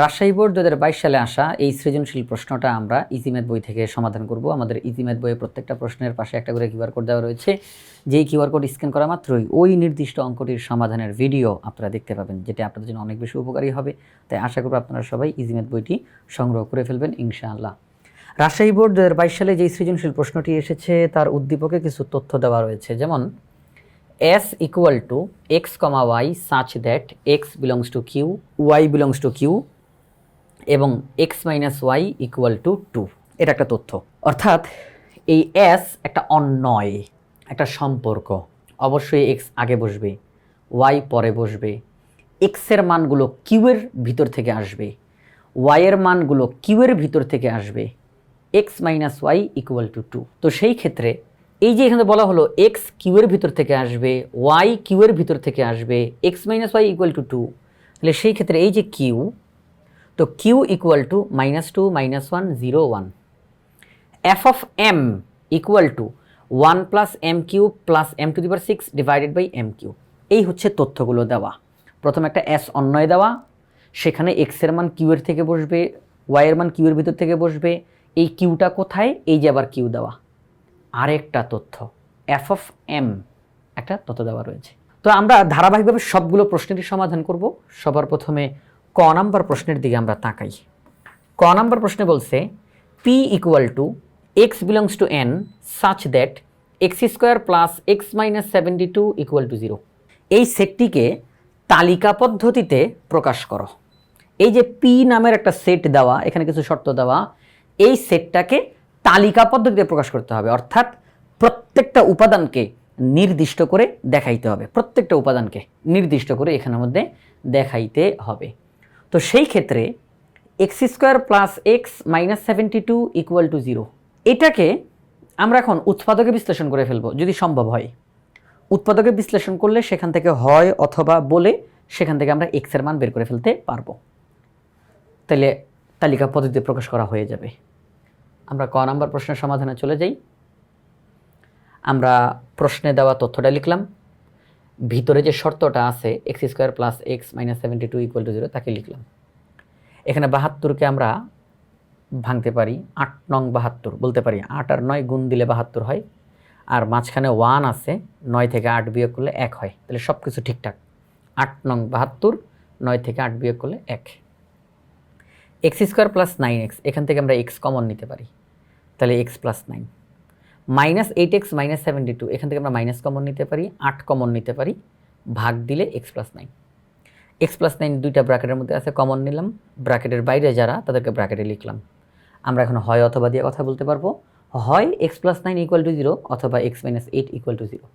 Rajshahi board দু হাজার বাইশ সালে আসা এই সৃজনশীল প্রশ্নটা আমরা ইজিম্যাথ বই থেকে সমাধান করব। আমাদের ইজিম্যাথ বইয়ে প্রত্যেকটা প্রশ্নের পাশে একটা করে কিউআর কোড দেওয়া রয়েছে। যেই কিউআর কোড স্ক্যান করা মাত্রই ওই নির্দিষ্ট অঙ্কটির সমাধানের ভিডিও আপনারা দেখতে পাবেন, যেটা আপনাদের জন্য অনেক বেশি উপকারী হবে। তাই আশা করব আপনারা সবাই ইজিম্যাথ বইটি সংগ্রহ করে ফেলবেন, ইনশাআল্লাহ। রাজশাহী বোর্ড দু হাজার বাইশ সালে যেই সৃজনশীল প্রশ্নটি এসেছে, তার উদ্দীপকে কিছু তথ্য দেওয়া রয়েছে। যেমন, s equal to x comma y such that x belongs to q, y belongs to q এবং x minus y equal to two এটা একটা তথ্য। অর্থাৎ এই s একটা অন্যয় একটা সম্পর্ক। অবশ্যই এক্স আগে বসবে ওয়াই পরে বসবে। এক্সের মানগুলো কিউয়ের ভিতর থেকে আসবে ওয়াইয়ের মানগুলো কিউয়ের ভিতর থেকে আসবে। X minus y equal to two তো সেই ক্ষেত্রে এই যে এখানে বলা হলো এক্স কিউয়ের ভিতর থেকে আসবে ওয়াই কিউয়ের ভিতর থেকে আসবে x minus y equal to two তাহলে সেই ক্ষেত্রে এই যে কিউ তো q equal to minus two minus one zero one f of m equal to one plus m q plus m to the power six divided by m q এই হচ্ছে তথ্যগুলো দেওয়া। প্রথম একটা এস অন্যয় দেওয়া। সেখানে এক্সের মান কিউয়ের থেকে বসবে ওয়াইয়ের মান কিউয়ের ভিতর থেকে বসবে। এই কিউটা কোথায়? এই যে আবার কিউ দেওয়া। আরেকটা তথ্য এফ অফ এম একটা তথ্য দেওয়া রয়েছে। তো আমরা ধারাবাহিকভাবে সবগুলো প্রশ্নেরই সমাধান করব। সবার প্রথমে ক নাম্বার প্রশ্নের দিকে আমরা তাকাই। ক নাম্বার প্রশ্নে বলছে p equal to x belongs to n such that x square plus x minus seventy two equal to zero এই সেটটিকে তালিকা পদ্ধতিতে প্রকাশ করো। এই যে পি নামের একটা সেট দেওয়া, এখানে কিছু শর্ত দেওয়া, এই সেটটাকে তালিকা পদ্ধতিতে প্রকাশ করতে হবে। অর্থাৎ প্রত্যেকটা উপাদানকে নির্দিষ্ট করে দেখাইতে হবে। প্রত্যেকটা উপাদানকে নির্দিষ্ট করে এখানের মধ্যে দেখাইতে হবে। তো সেই ক্ষেত্রে x square plus x minus seventy two equal to zero এটাকে আমরা এখন উৎপাদকে বিশ্লেষণ করে ফেলব, যদি সম্ভব হয়। উৎপাদকে বিশ্লেষণ করলে সেখান থেকে হয় অথবা বলে সেখান থেকে আমরা এক্সের মান বের করে ফেলতে পারব। তাহলে তালিকা পদ্ধতিতে প্রকাশ করা হয়ে যাবে। আমরা ক নাম্বার প্রশ্নের সমাধানে চলে যাই। আমরা প্রশ্নে দেওয়া তথ্যটা লিখলাম। ভিতরে যে শর্তটা আছে x square plus x minus seventy two equal to zero তাকে লিখলাম। এখানে বাহাত্তরকে আমরা ভাঙতে পারি, আট নং বাহাত্তর, বলতে পারি আট আর নয় গুণ দিলে বাহাত্তর হয়, আর মাঝখানে ওয়ান আছে, নয় থেকে আট বিয়োগ করলে এক হয়, তাহলে সব কিছু ঠিকঠাক। আট নং বাহাত্তর, নয় থেকে আট বিয়োগ করলে এক। X square plus nine x এখান থেকে আমরা এক্স কমন নিতে পারি, তাহলে x plus nine minus eight x minus seventy two এখান থেকে আমরা মাইনাস কমন নিতে পারি, আট কমন নিতে পারি, ভাগ দিলে x plus nine x plus nine দুইটা ব্র্যাকেটের মধ্যে আছে কমন নিলাম ব্র্যাকেটের বাইরে যারা, তাদেরকে ব্র্যাকেটে লিখলাম। আমরা এখন হয় অথবা দিয়ে কথা বলতে পারব। হয় x plus nine equal to zero অথবা x minus eight equal to zero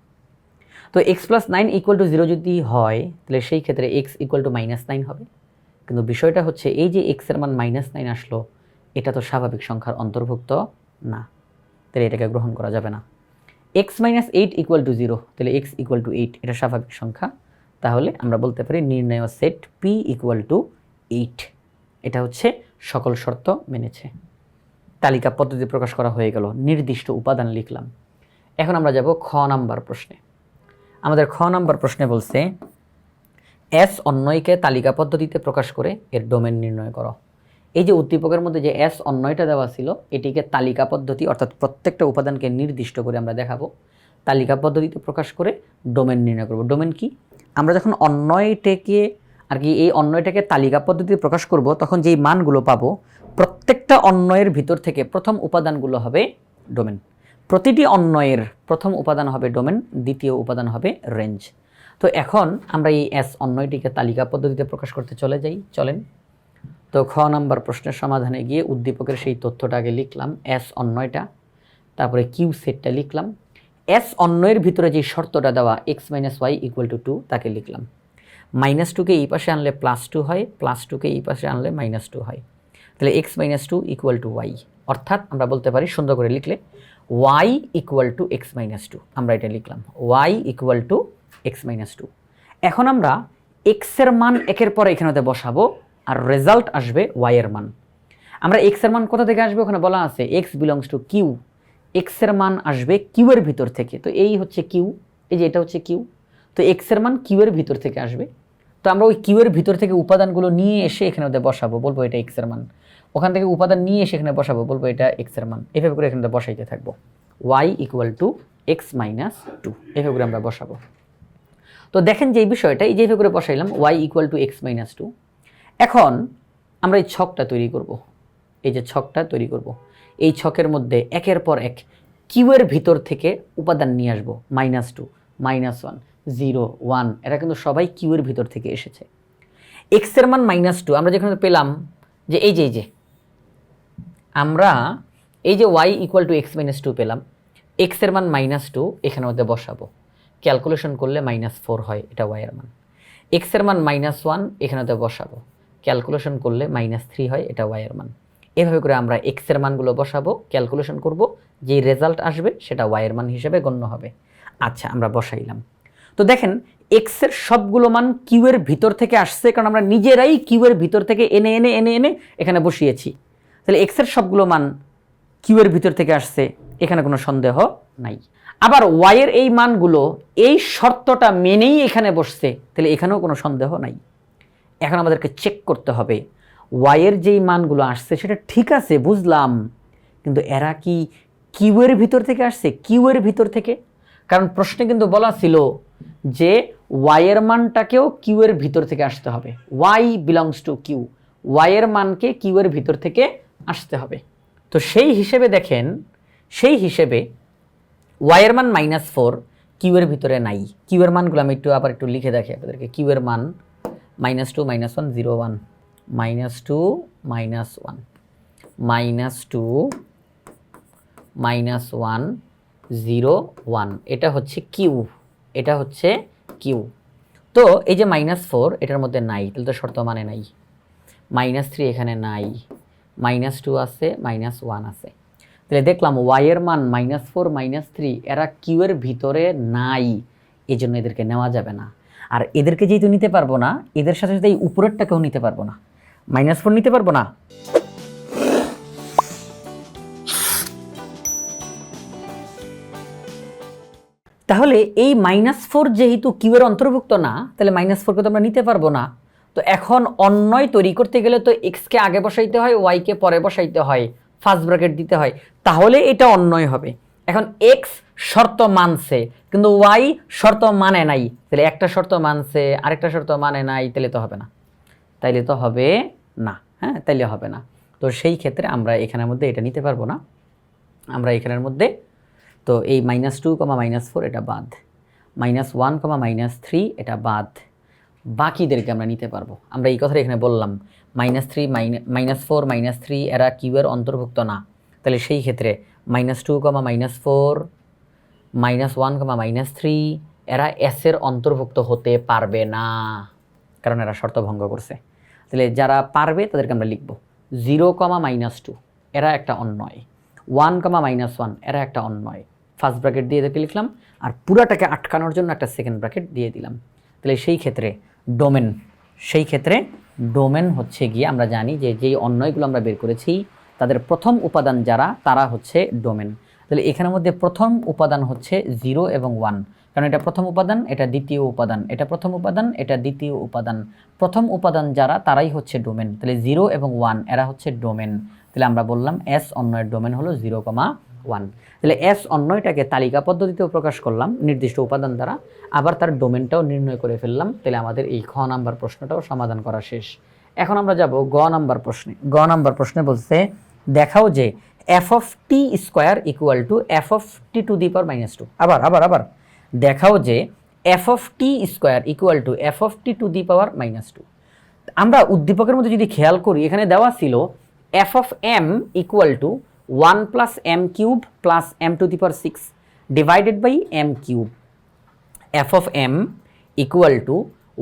তো x plus nine equal to zero যদি হয়, তাহলে সেই ক্ষেত্রে x equal to minus nine হবে। কিন্তু বিষয়টা হচ্ছে, এই যে এক্সের মান মাইনাস নাইন আসলো, এটা তো স্বাভাবিক সংখ্যার অন্তর্ভুক্ত না। তাহলে এটাকে গ্রহণ করা যাবে না। X minus eight equal to zero তাহলে এক্স ইকুয়াল টু এইট এটা স্বাভাবিক সংখ্যা। তাহলে আমরা বলতে পারি নির্ণয় set p equal to eight এটা হচ্ছে সকল শর্ত মেনেছে। তালিকা পদ্ধতি প্রকাশ করা হয়ে গেল, নির্দিষ্ট উপাদান লিখলাম। এখন আমরা যাব খ নাম্বার প্রশ্নে। আমাদের খ নাম্বার প্রশ্নে বলছে এস অন্যয়কে তালিকা পদ্ধতিতে প্রকাশ করে এর ডোমেন নির্ণয় করো। এই যে উদ্দীপকের মধ্যে যে এস অন্যয়টা দেওয়া ছিল, এটিকে তালিকা পদ্ধতি অর্থাৎ প্রত্যেকটা উপাদানকে নির্দিষ্ট করে আমরা দেখাবো। তালিকা পদ্ধতিতে প্রকাশ করে ডোমেন নির্ণয় করব। ডোমেন কি? আমরা যখন অন্যয়টাকে আর কি এই অন্যয়টাকে তালিকা পদ্ধতিতে প্রকাশ করব, তখন যেই মানগুলো পাবো, প্রত্যেকটা অন্যয়ের ভিতর থেকে প্রথম উপাদানগুলো হবে ডোমেন। প্রতিটি অন্যয়ের প্রথম উপাদান হবে ডোমেন, দ্বিতীয় উপাদান হবে রেঞ্জ। তো এখন আমরা এই এস অন্যয়টিকে তালিকা পদ্ধতিতে প্রকাশ করতে চলে যাই। চলেন। তো খ নাম্বার প্রশ্নের সমাধানে গিয়ে উদ্দীপকের সেই তথ্যটা আগে লিখলাম, এস অন্যয়টা, তারপরে কিউ সেটটা লিখলাম। এস অন্যয়ের ভিতরে যে শর্তটা দেওয়া, x minus y equal to two তাকে লিখলাম। মাইনাস টুকে এই পাশে আনলে প্লাস টু হয়, প্লাস টুকে এই পাশে আনলে মাইনাস টু হয়। তাহলে x minus two equal to y. অর্থাৎ আমরা বলতে পারি, সুন্দর করে লিখলে, y equal to x minus two, আমরা এটা লিখলাম। Y equal to x minus two. এখন আমরা এক্সের মান একের পর এখানেতে বসাবো। আর রেজাল্ট আসবে ওয়াইয়ের মান। আমরা এক্সের মান কোথা থেকে আসবে? ওখানে বলা আছে এক্স বিলংস টু কিউ এক্সের মান আসবে কিউ এর ভিতর থেকে। তো এই হচ্ছে কিউ এই যে এটা হচ্ছে কিউ তো এক্সের মান কিউ এর ভিতর থেকে আসবে। তো আমরা ওই কিউয়ের ভিতর থেকে উপাদানগুলো নিয়ে এসে এখানে ওদের বসাবো, বলব এটা এক্সের মান। ওখান থেকে উপাদান নিয়ে এসে এখানে বসাবো, বলব এটা এক্সের মান। এভাবে করে এখানে বসাইতে থাকব। Y equal to x minus two এভাবে করে আমরা বসাবো। তো দেখেন যে এই বিষয়টা, এই যে যেভাবে করে বসাইলাম y equal to x minus two এখন আমরা এই ছকটা তৈরি করব। এই যে ছকটা তৈরি করব। এই ছকের মধ্যে একের পর এক কিউয়ের ভিতর থেকে উপাদান নিয়ে আসব। Minus two minus one zero one এরা কিন্তু সবাই কিউয়ের ভিতর থেকে এসেছে। এক্সের মান মাইনাস টু আমরা যেখানে পেলাম যে এই যে এই যে, আমরা এই যে y equal to x minus two পেলাম। এক্সের মান মাইনাস টু এখানে মধ্যে বসাবো। ক্যালকুলেশন করলে মাইনাস ফোর হয়, এটা ওয়াইয়ের মান। এক্সের মান মাইনাস ওয়ান এখানেতে বসাবো। ক্যালকুলেশন করলে মাইনাস থ্রি হয়, এটা ওয়াইয়ের মান। এভাবে করে আমরা এক্সের মানগুলো বসাবো, ক্যালকুলেশন করব যে রেজাল্ট আসবে সেটা ওয়াইয়ের মান হিসেবে গণ্য হবে। আচ্ছা আমরা বসাইলাম। তো দেখেন এক্সের সবগুলো মান কিউয়ের ভিতর থেকে আসছে, কারণ আমরা নিজেরাই কিউয়ের ভিতর থেকে এনে এনে এনে এনে এখানে বসিয়েছি। তাহলে এক্সের সবগুলো মান কিউয়ের ভিতর থেকে আসছে, এখানে কোনো সন্দেহ নাই। আবার ওয়াইয়ের এই মানগুলো এই শর্তটা মেনেই এখানে বসছে, তাহলে এখানেও কোনো সন্দেহ নাই। এখন আমাদেরকে চেক করতে হবে। ওয়াইয়ের যেই মানগুলো আসছে, সেটা ঠিক আছে, বুঝলাম। কিন্তু এরা কি কিউয়ের ভিতর থেকে আসছে? কিউয়ের ভিতর থেকে? কারণ প্রশ্নে কিন্তু বলা ছিল যে ওয়াইয়ের মানটাকেও কিউয়ের ভিতর থেকে আসতে হবে। ওয়াই বিলংস টু কিউ ওয়াইয়ের মানকে কিউয়ের ভিতর থেকে আসতে হবে। তো সেই হিসেবে দেখেন, সেই হিসেবে ওয়াইয়ের মান মাইনাস ফোর কিউয়ের ভিতরে নাই। কিউয়ের মানগুলো আমি একটু আবার একটু লিখে দেখি আপনাদেরকে। কিউয়ের মান minus two minus one zero one minus two minus one minus two minus one zero one এটা হচ্ছে কিউ এটা হচ্ছে কিউ তো এই যে মাইনাস ফোর এটার মধ্যে নাই। তাহলে তো শর্ত মানে নাই। মাইনাস থ্রি এখানে নাই। মাইনাস টু আছে মাইনাস ওয়ান আছে। তাহলে দেখলাম ওয়াইয়ের মান মাইনাস ফোর মাইনাস থ্রি এরা কিউয়ের ভিতরে নাই। এই জন্য এদেরকে নেওয়া যাবে না। আর এদেরকে যেহেতু নিতে পারব না, এদের সাথে সাথে এই উপরেরটাকেও নিতে পারব না। মাইনাস ফোর নিতে পারব না? তাহলে এই মাইনাস ফোর যেহেতু কিউয়ের অন্তর্ভুক্ত না, তাহলে মাইনাস ফোরকে তো আমরা নিতে পারব না। তো এখন অন্যয় তৈরি করতে গেলে তো এক্সকে আগে বসাইতে হয় ওয়াইকে পরে বসাইতে হয় ফার্স্ট ব্র্যাকেট দিতে হয়। তাহলে এটা অন্যয় হবে। এখন এক্স শর্ত মানছে, কিন্তু ওয়াই শর্ত মানে নাই। তাহলে একটা শর্ত মানছে, আরেকটা শর্ত মানে নাই তাহলে তো হবে না। তাইলে তো হবে না হ্যাঁ? তাইলে হবে না। তো সেই ক্ষেত্রে আমরা এখানের মধ্যে এটা নিতে পারব না। আমরা এখানের মধ্যে, তো এই minus two comma minus four এটা বাদ। Minus one comma minus three এটা বাদ। বাকিদেরকে আমরা নিতে পারব। আমরা এই কথাটা এখানে বললাম। Minus three minus four minus three এরা কিউয়ের অন্তর্ভুক্ত না। তাহলে সেই ক্ষেত্রে minus two comma minus four minus one comma minus three এরা এসের অন্তর্ভুক্ত হতে পারবে না, কারণ এরা শর্ত ভঙ্গ করছে। তাহলে যারা পারবে তাদেরকে আমরা লিখব জিরো কমা মাইনাস টু এরা একটা অন্যয়। ওয়ান কমা মাইনাস ওয়ান এরা একটা অন্যয়। ফার্স্ট ব্র্যাকেট দিয়ে এদেরকে লিখলাম, আর পুরাটাকে আটকানোর জন্য একটা সেকেন্ড ব্র্যাকেট দিয়ে দিলাম। তাহলে সেই ক্ষেত্রে ডোমেন সেই ক্ষেত্রে ডোমেন হচ্ছে গিয়ে আমরা জানি যে যেই অন্যয়গুলো আমরা বের করেছি তাদের প্রথম উপাদান যারা, তারা হচ্ছে ডোমেন তাহলে এখানের মধ্যে প্রথম উপাদান হচ্ছে জিরো এবং ওয়ান কারণ এটা প্রথম উপাদান, এটা দ্বিতীয় উপাদান। এটা প্রথম উপাদান, এটা দ্বিতীয় উপাদান। প্রথম উপাদান যারা, তারাই হচ্ছে ডোমেন তাহলে জিরো এবং ওয়ান এরা হচ্ছে ডোমেন তাহলে আমরা বললাম এস অন্যয়ের ডোমেন হলো জিরো কমা ওয়ান তাহলে এস অন্যয়টাকে তালিকা পদ্ধতিতেও প্রকাশ করলাম, নির্দিষ্ট উপাদান দ্বারা। আবার তার ডোমেনটাও নির্ণয় করে ফেললাম। তাহলে আমাদের এই খ নাম্বার প্রশ্নটাও সমাধান করা শেষ। এখন আমরা যাব গ নাম্বার প্রশ্নে। গ নাম্বার প্রশ্নে বলছে দেখাও যে f of t square equal to f of t to the power minus two আবার আবার আবার। দেখাও যে f of t square equal to f of t to the power minus two আমরা উদ্দীপকের মধ্যে যদি খেয়াল করি, এখানে দেওয়া ছিল f of m equal to one plus m cube plus m to the power six divided by m cube f of m equal to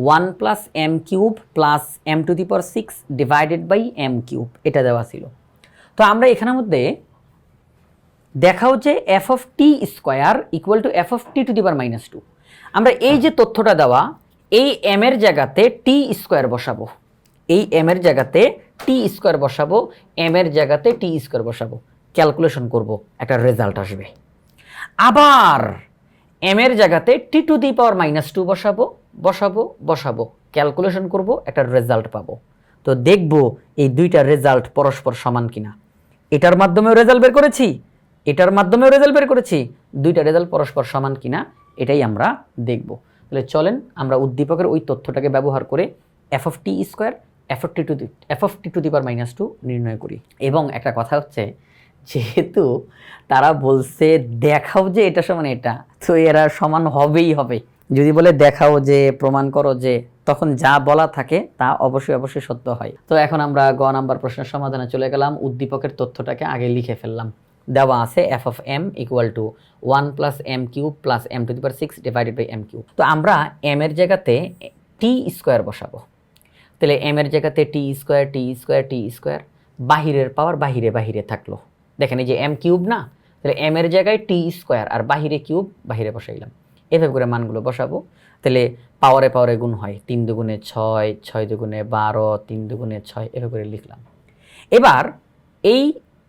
one plus m cube plus m to the power six divided by m cube এটা দেওয়া ছিল। তো আমরা এখানের মধ্যে দেখাও যে f of t square equal to f of t to the power minus two আমরা এই যে তথ্যটা দেওয়া, এই এম এর জায়গাতে টি স্কোয়ার বসাবো। এই এম এর জায়গাতে টি স্কোয়ার বসাবো এম এর জায়গাতে টি স্কোয়ার বসাবো। ক্যালকুলেশন করব, একটা রেজাল্ট আসবে। আবার এম এর জায়গাতে t to the power minus two বসাবো বসাবো বসাবো। ক্যালকুলেশন করব, একটা রেজাল্ট পাবো। তো দেখব এই দুইটা রেজাল্ট পরস্পর সমান কিনা। এটার মাধ্যমেও রেজাল্ট বের করেছি, এটার মাধ্যমেও রেজাল্ট বের করেছি, দুইটা রেজাল্ট পরস্পর সমান কিনা এটাই আমরা দেখব। তাহলে চলেন আমরা উদ্দীপকের ওই তথ্যটাকে ব্যবহার করে f of t square f of t to the f of t to the power minus two নির্ণয় করি। এবং একটা কথা হচ্ছে, যেহেতু তারা বলছে দেখাও যে এটা সমান এটা, তো এরা সমান হবেই হবে। যদি বলে দেখাও যে, প্রমাণ করো যে, তখন যা বলা থাকে তা অবশ্যই অবশ্যই সত্য হয়। তো এখন আমরা গ নাম্বার প্রশ্নের সমাধানে চলে গেলাম। উদ্দীপকের তথ্যটাকে আগে লিখে ফেললাম। দেওয়া আছে f of m equal to one plus m cube plus m to the power six divided by m cube তো আমরা এম এর জায়গাতে টি স্কোয়ার বসাবো। তাহলে এম এর জায়গাতে t square t square t square বাহিরের পাওয়ার বাহিরে বাহিরে থাকল। দেখেন এই যে এম কিউব না? তাহলে এম এর জায়গায় টি স্কোয়ার আর বাহিরে কিউব বাহিরে বসাইলাম। এভাবে করে মানগুলো বসাবো। তাহলে পাওয়ারে পাওয়ারে গুণ হয়। তিন দুগুণে ছয় ছয় দুগুণে বারো, তিন দুগুণে ছয়, এভাবে করে লিখলাম। এবার এই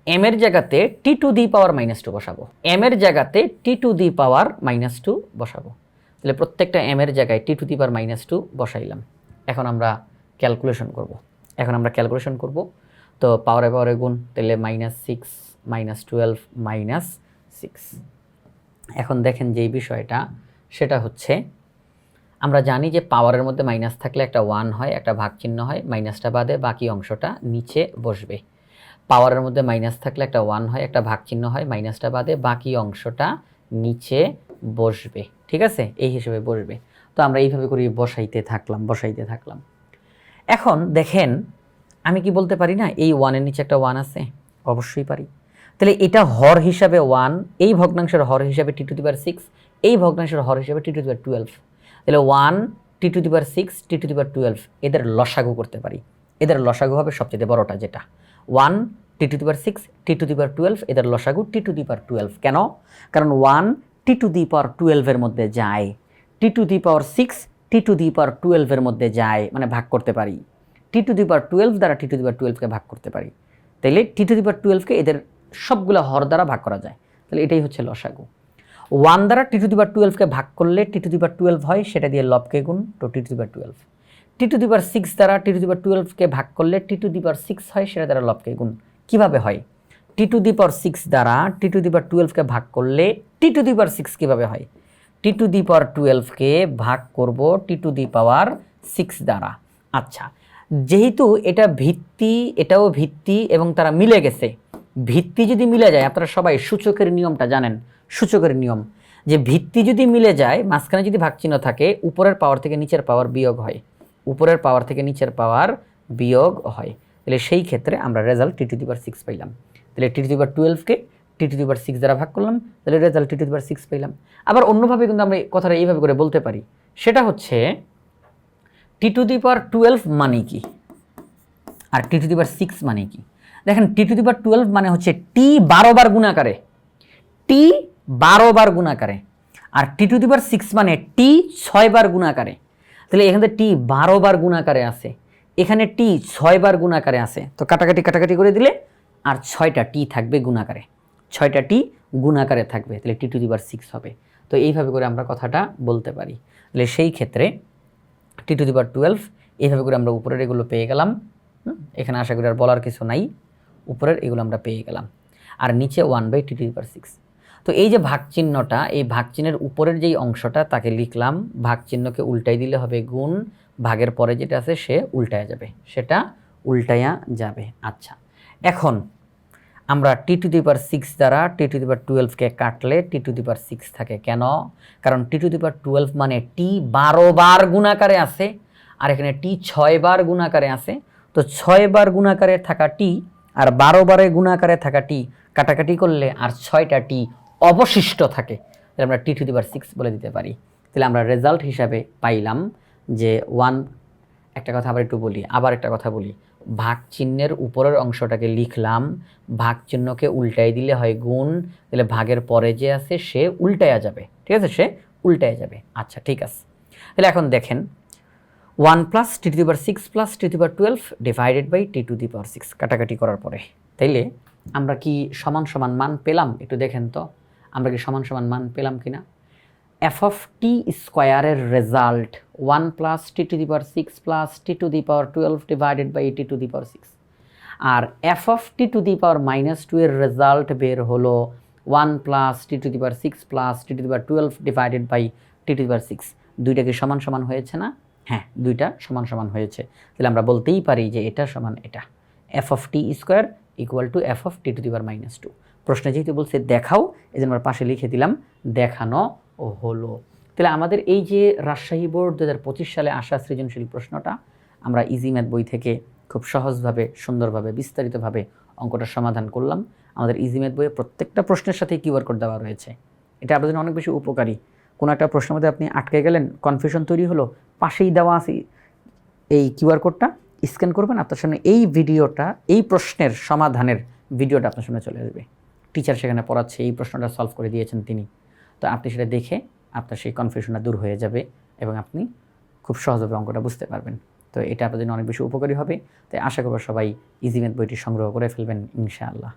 এম এর জায়গাতে t to the power minus two বসাবো। এম এর জায়গাতে t to the power minus two বসাবো। তাহলে প্রত্যেকটা এম এর জায়গায় t to the power minus two বসাইলাম। এখন আমরা ক্যালকুলেশন করব। এখন আমরা ক্যালকুলেশন করব। তো পাওয়ারে পাওয়ারে গুণ, তাহলে minus six minus twelve minus six এখন দেখেন যেই বিষয়টা সেটা হচ্ছে, আমরা জানি যে পাওয়ারের মধ্যে মাইনাস থাকলে একটা ওয়ান হয়, একটা ভাগ চিহ্ন হয় মাইনাসটা বাদে বাকি অংশটা নিচে বসবে। পাওয়ারের মধ্যে মাইনাস থাকলে একটা ওয়ান হয়, একটা ভাগ চিহ্ন হয় মাইনাসটা বাদে বাকি অংশটা নিচে বসবে। ঠিক আছে? এই হিসেবে বসবে। তো আমরা এইভাবে করি বসাইতে থাকলাম বসাইতে থাকলাম। এখন দেখেন, আমি কি বলতে পারি না, এই ওয়ানের নিচে একটা ওয়ান আছে? অবশ্যই পারি। তাহলে এটা হর হিসাবে ওয়ান এই ভগ্নাংশের হর হিসাবে টি টু দি পার সিক্স এই ভগ্নাংশের হর হিসেবে টি টু দি টুয়েলভ তাহলে one t to the power six t to the twelve এদের লসাগু করতে পারি এদের লসাগু হবে সবচেয়ে বড়টা যেটা one t to the power six t to the twelve এদের লসাগু টি টু দি টুয়েলভ কেন কারণ one t to the power টুয়েলভের মধ্যে যায় t to the power six t to the power টুয়েলভের মধ্যে যায় মানে ভাগ করতে পারি টি টু দি পাওয়ার টুয়েলভ দ্বারা টি টু দি পাওয়ার টুয়েলভকে ভাগ করতে পারি তাইলে টি টু দি পাওয়ার টুয়েলভকে এদের সবগুলো হর দ্বারা ভাগ করা যায় তাহলে এটাই হচ্ছে লসাগু ওয়ান দ্বারা টি টু দি পাওয়ার টুয়েলভকে ভাগ করলে টি টু দি পাওয়ার টুয়েলভ হয় সেটা দিয়ে লবকে গুণ তো t to the power twelve t to the power six দ্বারা টি টু দি পাওয়ার টুয়েলভকে ভাগ করলে টি টু দি পাওয়ার সিক্স হয় সেটা দ্বারা লবকে গুণ কীভাবে হয় টি টু দি সিক্স দ্বারা টি টু দি পাওয়ার টুয়েলভকে ভাগ করলে টি টু দি সিক্স কীভাবে হয় টি টু দি পাওয়ার টুয়েলভকে ভাগ করব টি টু দি পাওয়ার সিক্স দ্বারা আচ্ছা যেহেতু এটা ভিত্তি এটাও ভিত্তি এবং তারা মিলে গেছে ভিত্তি যদি মিলে যায় আপনারা সবাই সূচকের নিয়মটা জানেন সূচকের নিয়ম, যে ভিত্তি যদি মিলে যায়, মাঝখানে যদি ভাগচিহ্ন থাকে, উপরের পাওয়ার থেকে নিচের পাওয়ার বিয়োগ হয়। উপরের পাওয়ার থেকে নিচের পাওয়ার বিয়োগ হয়। তাহলে সেই ক্ষেত্রে আমরা result t to the six পাইলাম। তাহলে টি টু দি টুয়েলভকে টি টু দি সিক্স দ্বারা ভাগ করলাম, তাহলে result t to the six পাইলাম। আবার অন্যভাবে কিন্তু আমরা কথাটা এইভাবে করে বলতে পারি। সেটা হচ্ছে টি টু দি পাওয়ার টুয়েলভ মানে কি? আর টি টু দি সিক্স মানে কি? দেখেন টি টু দি টুয়েলভ মানে হচ্ছে টি বারো বার গুণাকারে টি বারো বার গুণাকারে আর টি টু দি পাওয়ার সিক্স মানে টি ছয় বার গুণাকারে তাহলে এখানে টি বারো বার গুণাকারে আছে। এখানে টি ছয় বার গুণাকারে আছে। তো কাটাকাটি কাটাকাটি করে দিলে আর ছয়টা টি থাকবে গুণাকারে ছয়টা টি গুণাকারে থাকবে। তাহলে t to the power six হবে। তো এইভাবে করে আমরা কথাটা বলতে পারি। তাহলে সেই ক্ষেত্রে টি টু দি পাওয়ার টুয়েলভ এইভাবে করে আমরা উপরের এগুলো পেয়ে গেলাম। এখানে আশা করি আর বলার কিছু নাই। উপরের এগুলো আমরা পেয়ে গেলাম। আর নিচে one by t to the power six তো এই যে ভাগ চিহ্নটা এই ভাগ চিহ্নের উপরের যেই অংশটা তাকে লিখলাম ভাগ চিহ্নকে উল্টাই দিলে হবে গুণ, ভাগের পরে যেটা আছে সে উল্টায়া যাবে, সেটা উল্টায়া যাবে। আচ্ছা এখন আমরা টি টু দি পার সিক্স দ্বারা টি টু দি পার টুয়েলভকে কাটলে টি টু দি পার সিক্স থাকে কেন? কারণ টি টু দি পার টুয়েলভ মানে টি বারো বার গুণাকারে আছে, আর এখানে টি ছয় বার গুণাকারে আছে। তো ছয় বার গুণাকারে থাকা টি আর বারো বারে গুণাকারে থাকা টি কাটাকাটি করলে আর ছয়টা টি অবশিষ্ট থাকে, তাহলে আমরা টি টু দি পার সিক্স বলে দিতে পারি। তাহলে আমরা রেজাল্ট হিসাবে পাইলাম যে ওয়ান একটা কথা আবার একটু বলি, আবার একটা কথা বলি। ভাগ চিহ্নের উপরের অংশটাকে লিখলাম, ভাগ চিহ্নকে উল্টাই দিলে হয় গুণ, তাহলে ভাগের পরে যে আছে সে উল্টায়া যাবে, ঠিক আছে? সে উল্টায়া যাবে। আচ্ছা ঠিক আছে। তাহলে এখন দেখেন one plus t to the power six plus t to power twelve divided by t to the power six কাটাকাটি করার পরে। তাইলে আমরা কি সমান সমান মান পেলাম? একটু দেখেন তো। আমরা কি সমান সমান মান পেলাম কিনা? এফ অফ টি স্কোয়ারের result one plus t to the power six plus t to the power twelve divided by t to the power six R f of t to the power minus two এর result বের হলো one plus t to the power six plus t to the power twelve divided by t to the power six দুইটা কি সমান সমান হয়েছে না? হ্যাঁ দুইটা সমান সমান হয়েছে। তাহলে আমরা বলতেই পারি যে এটা সমান এটা। F of t square equal to f of t to the power minus two প্রশ্নে যেহেতু বলছে দেখাও এই জন্য আমরা পাশে লিখে দিলাম, দেখানো ও হলো। তাহলে আমাদের এই যে রাজশাহী বোর্ড দু হাজার পঁচিশ সালে আসা সৃজনশীল প্রশ্নটা, আমরা ইজি ম্যাথ বই থেকে খুব সহজভাবে, সুন্দরভাবে, বিস্তারিতভাবে অঙ্কটা সমাধান করলাম। আমাদের ইজি ম্যাথ বইয়ে প্রত্যেকটা প্রশ্নের সাথে কিউআর কোড দেওয়া রয়েছে। এটা আপনাদের জন্য অনেক বেশি উপকারী। কোনো একটা প্রশ্নের মধ্যে আপনি আটকে গেলেন কনফিউশন তৈরি হলো, পাশেই দেওয়া আছে এই কিউআর কোডটা স্ক্যান করবেন, আপনার সামনে এই ভিডিওটা এই প্রশ্নের সমাধানের ভিডিওটা আপনার সামনে চলে আসবে। টিচার সেখানে পড়াচ্ছে, এই প্রশ্নটা সলভ করে দিয়েছেন তিনি। তো আপনি সেটা দেখে আপনার সেই কনফিউশনটা দূর হয়ে যাবে এবং আপনি খুব সহজভাবে অঙ্কটা বুঝতে পারবেন। তো এটা আপনাদের জন্য অনেক বেশি উপকারী হবে। তাই আশা করব সবাই ইজিমেন্ট বইটি সংগ্রহ করে ফেলবেন, ইনশাআল্লাহ।